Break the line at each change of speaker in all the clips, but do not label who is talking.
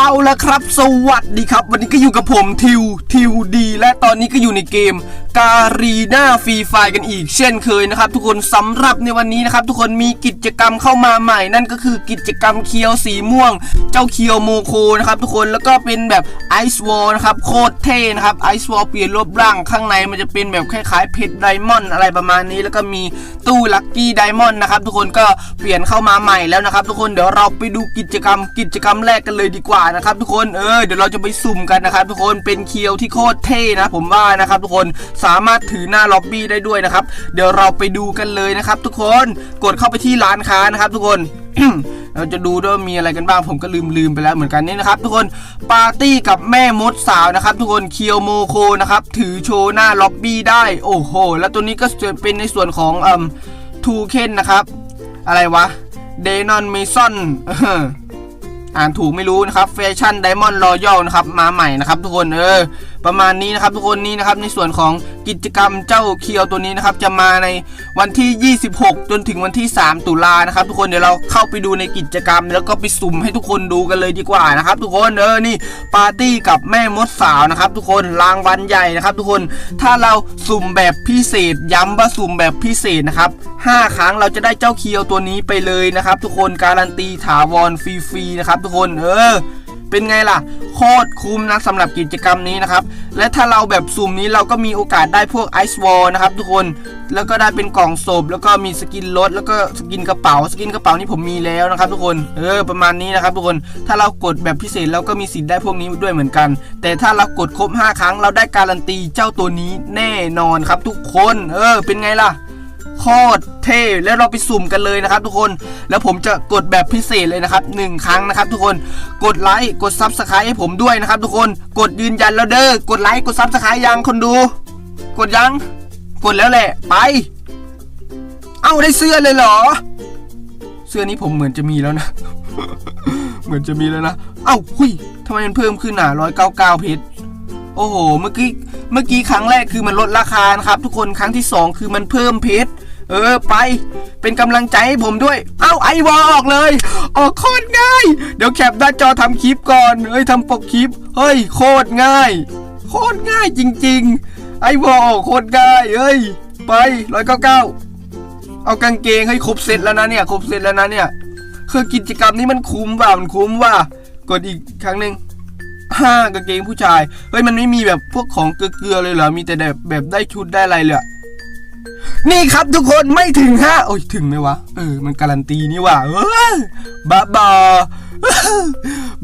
เอาละครับ สวัสดีครับ วันนี้ก็อยู่กับผมทิวทิวดี และตอนนี้ก็อยู่ในเกมการีนาฟรีไฟกันอีกเช่นเคยนะครับ ทุกคนสำหรับในวันนี้นะครับ ทุกคนมีกิจกรรมเข้ามาใหม่นั่นก็คือกิจกรรมเคียวสีม่วง เจ้าเคียวโมโคนะครับทุกคนแล้วก็เป็นแบบไอซ์วอลนะครับโคตรเท่นะครับไอซ์วอลเปลี่ยนรูปร่างข้างในมันจะเป็นแบบคล้ายๆเพชรไดมอนด์อะไรประมาณนี้ แล้วก็มีตู้ลัคกี้ไดมอนด์นะครับทุกคนก็เปลี่ยนเข้ามาใหม่แล้วนะครับ ทุกคนเดี๋ยวเราไปดูกิจกรรมกิจกรรมแรกกันเลยดีกว่านะครับทุกคนเออเดี๋ยวเราจะไปสุ่มกันนะครับทุกคนเป็นเคียวที่โคตรเท่นะ ผมว่านะครับทุกคนสามารถถือหน้าล็อบบี้ได้ด้วยนะครับ เดี๋ยวเราไปดูกันเลยนะครับ ทุกคนกดเข้าไปที่ร้านค้านะครับ ทุกคนเราจะดูด้วยว่ามีอะไรกันบ้างผมก็ลืมลืมไปแล้วเหมือนกันนี่นะครับ ทุกคนปาร์ตี้กับแม่มดสาวนะครับ ทุกคนเคียวโมโคนะครับ ถือโชว์หน้าล็อบบี้ได้ โอ้โห แล้วตัวนี้ก็จะเป็นในส่วนของเอ่มทูเคนนะครับ อะไรวะเดนอนเมซอน อ่านถูกไม่รู้นะครับแฟชั่นไดมอนด์รอยัลนะครับมาใหม่นะครับทุกคนเออประมาณนี้นะครับทุกคนนี่นะครับในส่วนของกิจกรรมเจ้าเคียวตัวนี้นะครับจะมาในวันที่ 26 จนถึงวันที่ 3 ตุลานะครับ ทุกคนเดี๋ยวเราเข้าไปดูในกิจกรรม แล้วก็ไปสุ่มให้ทุกคนดูกันเลยดีกว่านะครับ ทุกคนเออนี่ปาร์ตี้กับแม่มดสาวนะครับ ทุกคนรางวัลใหญ่นะครับ ทุกคนถ้าเราสุ่มแบบพิเศษ ย้ำว่าสุ่มแบบพิเศษนะครับ5ครั้งเราจะได้เจ้าเคียวตัวนี้ไปเลยนะครับ ทุกคนการันตีถาวรฟรีๆนะครับ ทุกคนเออ เป็นไงล่ะ โคตรคุ้มนะสำหรับกิจกรรมนี้นะครับ และถ้าเราแบบสุ่มนี้เราก็มีโอกาสได้พวกไอซ์วอลนะครับทุกคนแล้วก็ได้เป็นกล่องศพแล้วก็มีสกินรถแล้วก็สกินกระเป๋า สกินกระเป๋านี่ผมมีแล้วนะครับทุกคนเออประมาณนี้นะครับทุกคนถ้าเรากดแบบพิเศษเราก็มีสิทธิ์ได้พวกนี้ด้วยเหมือนกัน แต่ถ้าเรากดครบ 5 ครั้งเราได้การันตีเจ้าตัวนี้แน่นอนครับทุกคน เออ เป็นไงล่ะ โคตรเท่แล้วเราไปสุ่มกันเลยนะครับทุกคน แล้วผมจะกดแบบพิเศษเลยนะครับหนึ่งครั้งนะครับทุกคนกดไลค์กดซับสไครต์ให้ผมด้วยนะครับทุกคนกดยืนยันแล้วเด้อกดไลค์กดซับสไครต์ยังคนดู กดยัง กดแล้วแหละไป เอ้าได้เสื้อเลยเหรอ เสื้อนี้ผมเหมือนจะมีแล้วนะ เหมือนจะมีแล้วนะ เอ้าหุยทำไมมันเพิ่มขึ้นอะร้อยเก้าเก้าเพชรโอ้โห เมื่อกี้ เมื่อกี้ครั้งแรกคือมันลดราคานะครับทุกคน ครั้งที่ 2 คือมันเพิ่มเพชร เออไป เป็นกำลังใจให้ผมด้วย เอ้าไอวอลออกเลย ออกโคตรง่าย เดี๋ยวแคปหน้าจอทำคลิปก่อนเฮ้ยทำปกคลิป เฮ้ยโคตรง่าย โคตรง่ายจริง ๆ ไอวอลออกโคตรง่ายเฮ้ยไปร้อยเก้าเก้าเอากางเกงให้ครบเซตแล้วนะเนี่ยครบเซตแล้วนะเนี่ยคือกิจกรรมนี้มันคุ้มว่ะมันคุ้มว่ะกดอีกครั้งหนึ่งห้ากางเกงผู้ชาย เฮ้ยมันไม่มีแบบพวกของเกลือเลยเหรอ มีแต่แบบแบบได้ชุดได้อะไรเลย นี่ครับทุกคนไม่ถึงห้าโอ้ยถึงไหมวะ เออ มันการันตีนี่ว่ะเออบ้าบอ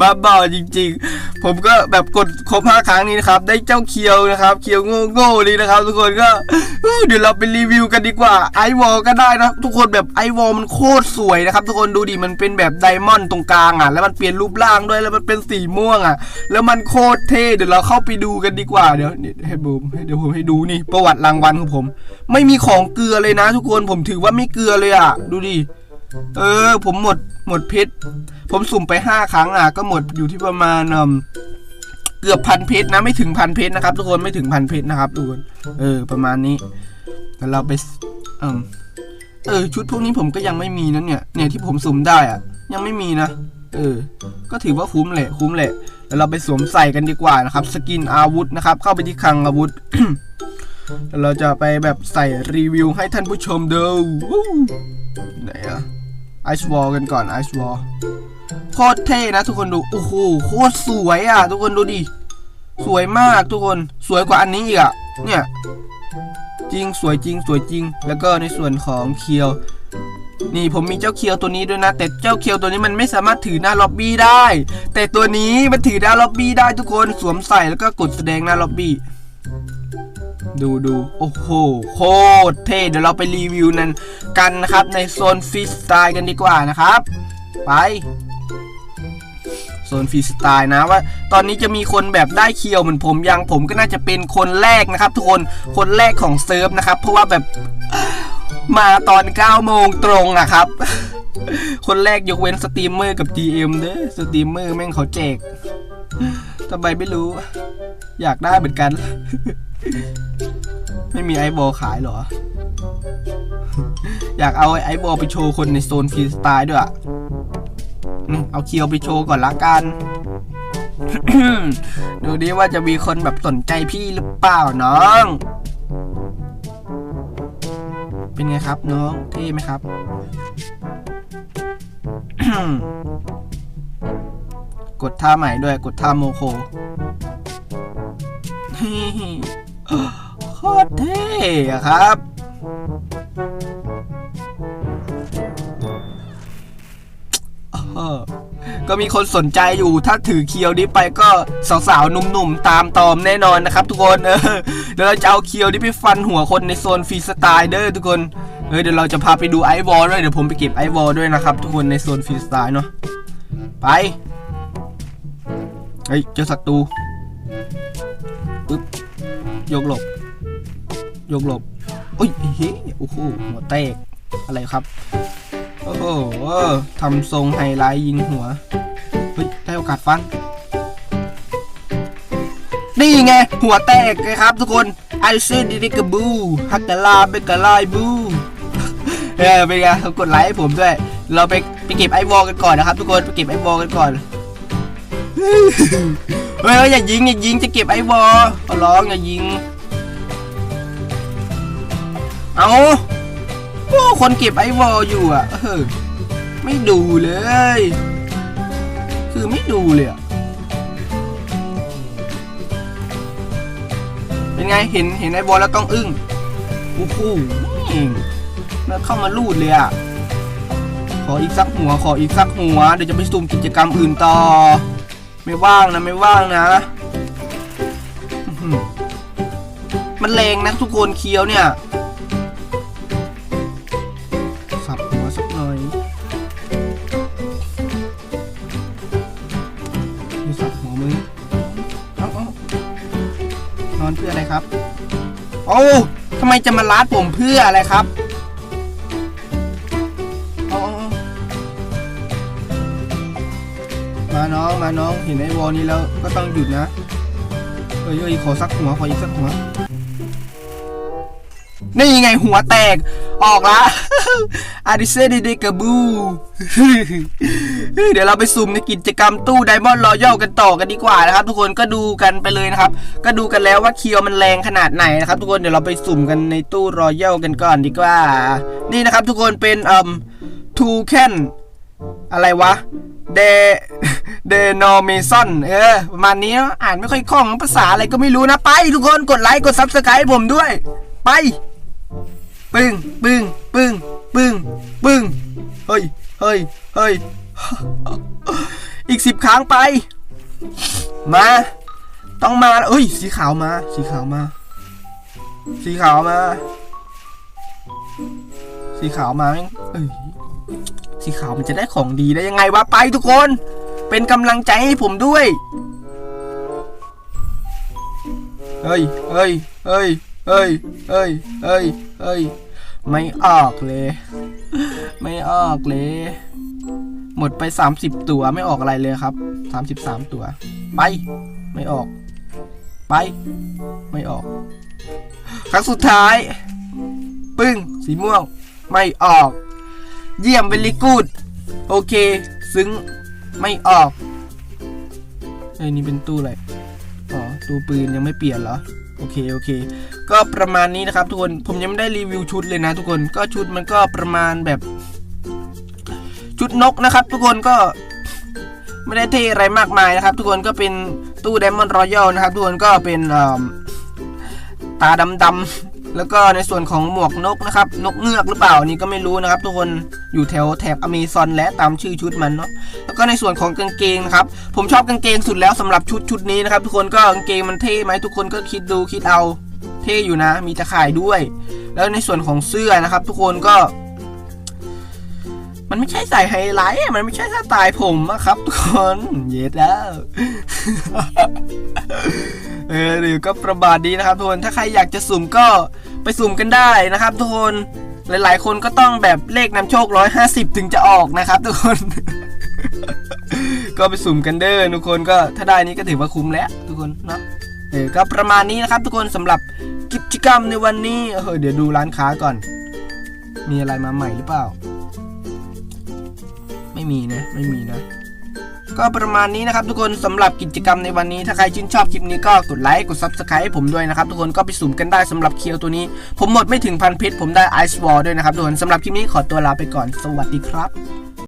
บ้าบอจริง ๆ ผมก็แบบกดครบห้าครั้งนี้นะครับ ได้เจ้าเคียวนะครับ เคียวโง่ๆนี่นะครับ ทุกคนก็เดี๋ยวเราไปรีวิวกันดีกว่าไอวอลก็ได้นะทุกคนแบบไอวอลมันโคตรสวยนะครับ ทุกคนดูดิมันเป็นแบบไดมอนด์ตรงกลางอะ แล้วมันเปลี่ยนรูปร่างด้วยแล้วมันเป็นสีม่วงอะ แล้วมันโคตรเท่เดี๋ยวเราเข้าไปดูกันดีกว่าเดี๋ยวให้บูมเดี๋ยวผมให้ดูนี่ประวัติรางวัลของผม ไม่มีของของเกลือเลยนะ ทุกคนผมถือว่าไม่เกลือเลยอะ ดูดิเออ ผมหมดหมดเพชรผมสุ่มไปห้าครั้งอะ ก็หมดอยู่ที่ประมาณเอ่มเกือบพันเพชรนะไม่ถึงพันเพชรนะครับทุกคนไม่ถึงพันเพชรนะครับทุกคนเออ ประมาณนี้แล้วเราไปเอมเออ ชุดพวกนี้ผมก็ยังไม่มีนะเนี่ยเนี่ยที่ผมสุ่มได้อะ ยังไม่มีนะเออ ก็ถือว่าคุ้มแหละ คุ้มแหละ แล้วเราไปสวมใส่กันดีกว่านะครับ สกินอาวุธนะครับ เข้าไปที่คลังอาวุธ เราจะไปแบบใส่รีวิวให้ท่านผู้ชมดูไหนอะไอซ์วอลกันก่อนไอซ์วอลโคตรเท่นะทุกคนดู โอ้โหโคตรสวยอะ ทุกคนดูดิ สวยมากทุกคนสวยกว่าอันนี้อีกอะ เนี่ย จริงสวยจริงสวยจริง แล้วก็ในส่วนของเคียว นี่ผมมีเจ้าเคียวตัวนี้ด้วยนะ แต่เจ้าเคียวตัวนี้มันไม่สามารถถือหน้าล็อบบี้ได้ แต่ตัวนี้มันถือหน้าล็อบบี้ได้ทุกคนสวมใส่แล้วก็กดแสดงหน้าล็อบบี้ ดูดูโอ้โหโคตรเท่เดี๋ยวเราไปรีวิวนั้นกันนะครับ ในโซนฟรีสไตล์กันดีกว่านะครับ ไปโซนฟรีสไตล์นะว่า ตอนนี้จะมีคนแบบได้เคียวเหมือนผมยังผมก็น่าจะเป็นคนแรกนะครับ ทุกคนคนแรกของเซิร์ฟนะครับ เพราะว่าแบบมาตอน9โมงตรงอะครับ คนแรกยกเว้นสตรีมเมอร์กับ GM เด้อสตรีมเมอร์แม่งเขาแจกทำไมไม่รู้ อยากได้เหมือนกัน ไม่มีไอโบขายเหรอ อยากเอาไอโบไปโชว์คนในโซนฟรีสไตล์ด้วยอะเอาเคียวไปโชว์ก่อนละกัน ดูดิว่าจะมีคนแบบสนใจพี่หรือเปล่าน้อง เป็นไงครับน้องเท่ไหมครับ กดท่าใหม่ด้วยกดท่าโมโค เท่อะครับ ก็มีคนสนใจอยู่ถ้าถือเคียวนี้ไปก็สาวๆหนุ่มๆตามตอมแน่นอนนะครับ ทุกคนเออเดี๋ยวเราจะเอาเคียวนี้ไปฟันหัวคนในโซนฟรีสไตล์เด้อทุกคนเออเดี๋ยวเราจะพาไปดูไอวอลด้วยเดี๋ยวผมไปเก็บไอวอลด้วยนะครับ ทุกคนในโซนฟรีสไตล์เนาะไปเฮ้ยเจอศัตรูปึ๊บโยกหลบ ยกหลบอุ้ยเฮ้ยโอ้โหหัวแตกอะไรครับ โอ้โหทำทรงไฮไลท์ยิงหัว เฮ้ย ได้โอกาสฟัน นี่ไง หัวแตกเลยครับทุกคนไอซนดิกบูฮักกะลาเบกะลายบูเออเป็นไงกดไลค์ให้ผมด้วย เราไปไปเก็บไอวอลกันก่อนนะครับ ทุกคน ไปเก็บไอวอลกันก่อน เฮ้ยเฮ้ยอย่ายิงอย่ายิงจะเก็บไอวอลขอร้องอย่ายิง เอาโอ้คนเก็บไอวอลอยู่อะเออไม่ดูเลย คือไม่ดูเลยอะเป็นไงเห็นเห็นไอวอลแล้วต้องอึ้งโอ้โหแล้วเข้ามาลูดเลยอะ ขออีกสักหัว ขออีกสักหัว เดี๋ยวจะไปสุ่มกิจกรรมอื่นต่อ ไม่ว่างนะไม่ว่างนะ มันแรงนะทุกคนเคี้ยวเนี่ย หัวมือเอาเอานอนเพื่ออะไรครับ โอ้ทำไมจะมาลาดผมเพื่ออะไรครับเอาเอาเอามาน้องมาน้องเห็นไอ้วอลนี้แล้วก็ต้องหยุดนะเฮ้ยเฮ้ยขอสักหัวขออีกสักหัว นี่ไงหัวแตก ออกละอาดิเซเดเดกาบู เดี๋ยวเราไปสุ่มในกิจกรรมตู้ไดมอนด์รอยัลกันต่อกันดีกว่านะครับ ทุกคนก็ดูกันไปเลยนะครับ ก็ดูกันแล้วว่าเคียวมันแรงขนาดไหนนะครับ ทุกคนเดี๋ยวเราไปสุ่มกันในตู้รอยัลกันก่อนดีกว่า นี่นะครับทุกคนเป็นเอ่มทูแคนอะไรวะเดเดโนเมซอนเออประมาณนี้อะอ่านไม่ค่อยคล่องภาษาอะไรก็ไม่รู้นะไป ทุกคนกดไลค์กดซับสไครต์ผมด้วย ไป ปึ้งปึ้งปึ้งปึ้งปึ้งเฮ้ยเฮ้ยเฮ้ยอีกสิบครั้งไป มา ต้องมาเอ้ย สีขาวมา สีขาวมา สีขาวมา สีขาวมาเอ้ยสีขาวมันจะได้ของดีได้ยังไงวะไปทุกคน เป็นกำลังใจให้ผมด้วยเฮ้ยเฮ้ยเฮ้ยเฮ้ยเฮ้ยเฮ้ย เฮ้ย ไม่ออกเลย ไม่ออกเลย หมดไป 30 ตัวไม่ออกอะไรเลยครับ 33 ตัว ไป ไม่ออก ไป ไม่ออก ครั้งสุดท้าย ปึ้ง สีม่วง ไม่ออก เยี่ยมเวลิกูด โอเค ซึ้ง ไม่ออกเอ้นี่เป็นตู้อะไร อ๋อ ตู้ปืนยังไม่เปลี่ยนเหรอ โอเค โอเค ก็ประมาณนี้นะครับทุกคน ผมยังไม่ได้รีวิวชุดเลยนะทุกคน ก็ชุดมันก็ประมาณแบบ ชุดนกนะครับ ทุกคนก็ไม่ได้เท่อะไรมากมายนะครับ ทุกคนก็เป็นตู้ไดมอนด์รอยัลนะครับ ทุกคนก็เป็นตาดำๆแล้วก็ในส่วนของหมวกนกนะครับ นกเงือกหรือเปล่านี่ก็ไม่รู้นะครับ ทุกคนอยู่แถวแถบอเมซอนและตามชื่อชุดมันเนาะแล้วก็ในส่วนของกางเกงนะครับ ผมชอบกางเกงสุดแล้วสำหรับชุดชุดนี้นะครับ ทุกคนก็กางเกงมันเท่ไหมทุกคนก็คิดดูคิดเอา เท่อยู่นะ มีตะข่ายด้วย แล้วในส่วนของเสื้อนะครับ ทุกคนก็ มันไม่ใช่ใส่ไฮไลท์มันไม่ใช่สไตล์ผมอะครับ ทุกคนเย็ดแล้วเออเดี๋ยวก็ประบาดดีนะครับทุกคนถ้าใครอยากจะสุ่มก็ไปสุ่มกันได้นะครับ ทุกคนหลาย ๆ คนก็ต้องแบบเลขนำโชค 150 ถึงจะออกนะครับ ทุกคน ก็ไปสุ่มกันเด้อทุกคนก็ถ้าได้นี้ก็ถือว่าคุ้มแล้ว ทุกคนเนาะเออก็ประมาณนี้นะครับ ทุกคนสำหรับ กิจกรรมในวันนี้ เออเดี๋ยวดูร้านค้าก่อน มีอะไรมาใหม่หรือเปล่า ไม่มีนะ ไม่มีนะ ก็ประมาณนี้นะครับทุกคนสำหรับกิจกรรมในวันนี้ ถ้าใครชื่นชอบคลิปนี้ก็กดไลค์ กด Subscribe ให้ผมด้วยนะครับ ทุกคนก็ไปสุ่มกันได้สำหรับเคียวตัวนี้ ผมหมดไม่ถึงพันเพชรผมได้ไอซ์วอลด้วยนะครับทุกคนสำหรับคลิปนี้ขอตัวลาไปก่อน สวัสดีครับ